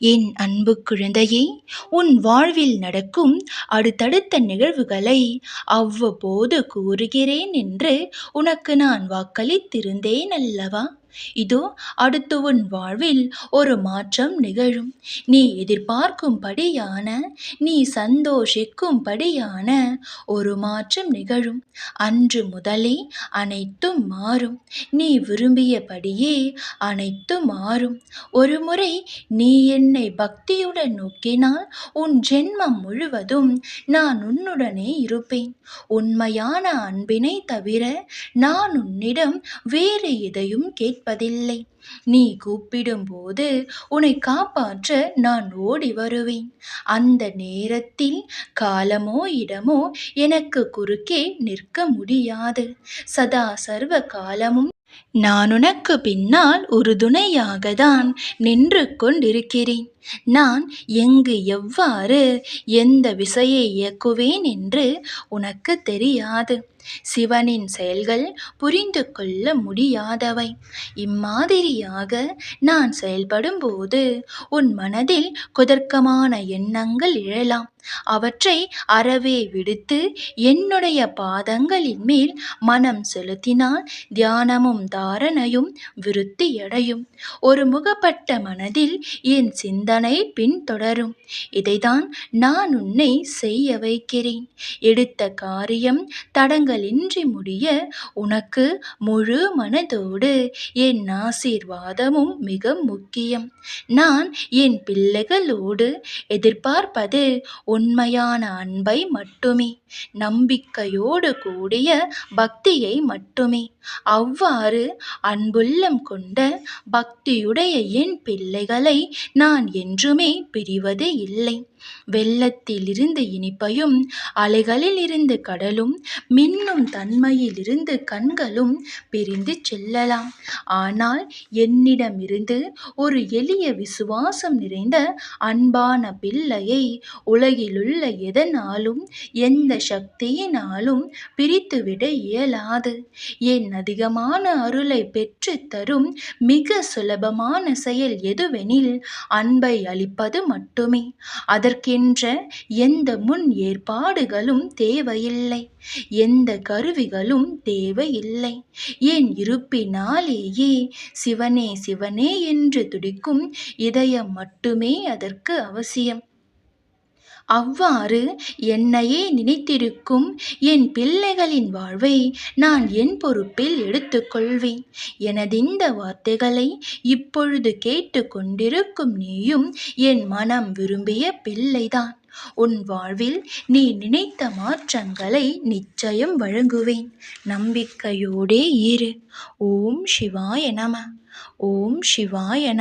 என் அன்பு குழந்தையே உன் வாழ்வில் நடக்கும் அடுத்தடுத்த நிகழ்வுகளை அவ்வப்போது கூறுகிறேன் என்று உனக்கு நான் வாக்களித்திருந்தேன் அல்லவா? இதோ அடுத்து உன் வாழ்வில் ஒரு மாற்றம் நிகழும். நீ எதிர்பார்க்கும்படியான நீ சந்தோஷிக்கும்படியான ஒரு மாற்றம் நிகழும். அன்று முதலே அனைத்தும் மாறும். நீ விரும்பியபடியே அனைத்தும் மாறும். ஒரு முறை நீ என்னை பக்தியுடன் நோக்கினால் உன் ஜென்மம் முழுவதும் நான் உன்னுடனே இருப்பேன். உண்மையான அன்பினை தவிர நான் உன்னிடம் வேறு எதையும் கேட்பதில்லை. நீ கூப்பிடும்போது உன்னை காப்பாற்ற நான் ஓடி வருவேன். அந்த நேரத்தில் காலமோ இடமோ எனக்கு குறுக்கே நிற்க முடியாது. சதா சர்வ காலமும் நான் உனக்கு பின்னால் உறுதுணையாகத்தான் நின்று கொண்டிருக்கிறேன். நான் எங்கு எவ்வாறு எந்த விசையை இயக்குவேன் என்று உனக்கு தெரியாது. சிவனின் செயல்கள் புரிந்து கொள்ள முடியாதவை. இம்மாதிரியாக நான் செயல்படும்போது உன் மனதில் குதர்க்கமான எண்ணங்கள் எழலாம். அவற்றை அறவே விடுத்து என்னுடைய பாதங்களின் மேல் மனம் செலுத்தினால் தியானமும் தாரணையும் விருத்தியடையும். ஒரு முகப்பட்ட மனதில் என் சிந்தனை பின்தொடரும் இதைதான் நான் உன்னை செய்ய வைக்கிறேன். எடுத்த காரியம் தடங்களின்றி முடிய உனக்கு முழு மனதோடு என் ஆசீர்வாதமும் மிக முக்கியம். நான் என் பிள்ளைகளோடு எதிர்பார்ப்பது உண்மையான அன்பை மட்டுமே. நம்பிக்கையோடு கூடிய பக்தியை மட்டுமே. அவ்வாறு அன்புள்ளம் கொண்ட பக்தியுடைய என் பிள்ளைகளை நான் என் என்றுமே பிரிவது இல்லை. வெள்ளத்திலிருந்து இனிப்பையும் அலைகளில் இருந்து கடலும் மின்னும் தன்மையிலிருந்து கண்களும் பிரிந்து செல்லலாம். ஆனால் என்னிடமிருந்து ஒரு எளிய விசுவாசம் நிறைந்த அன்பான பிள்ளையை உலகிலுள்ள எதனாலும் எந்த சக்தியினாலும் பிரித்துவிட இயலாது. என் அதிகமான அருளை பெற்றுத்தரும் மிக சுலபமான செயல் எதுவெனில் அன்பை அளிப்பது மட்டுமே. அதற்கென்ற எந்த முன் ஏற்பாடுகளும் தேவையில்லை. எந்த கருவிகளும் தேவையில்லை. என் இருப்பினாலேயே சிவனே சிவனே என்று துடிக்கும் இதயம் மட்டுமே அதற்கு அவசியம். அவ்வாறு என்னையே நினைத்திருக்கும் என் பிள்ளைகளின் வாழ்வை நான் என் பொறுப்பில் எடுத்துக்கொள்வேன். எனதிந்த வார்த்தைகளை இப்பொழுது கேட்டு கொண்டிருக்கும் நீயும் என் மனம் விரும்பிய பிள்ளைதான். உன் வாழ்வில் நீ நினைத்த மாற்றங்களை நிச்சயம் வழங்குவேன். நம்பிக்கையோடே இரு. ஓம் சிவாய நம. ஓம் சிவாய நம.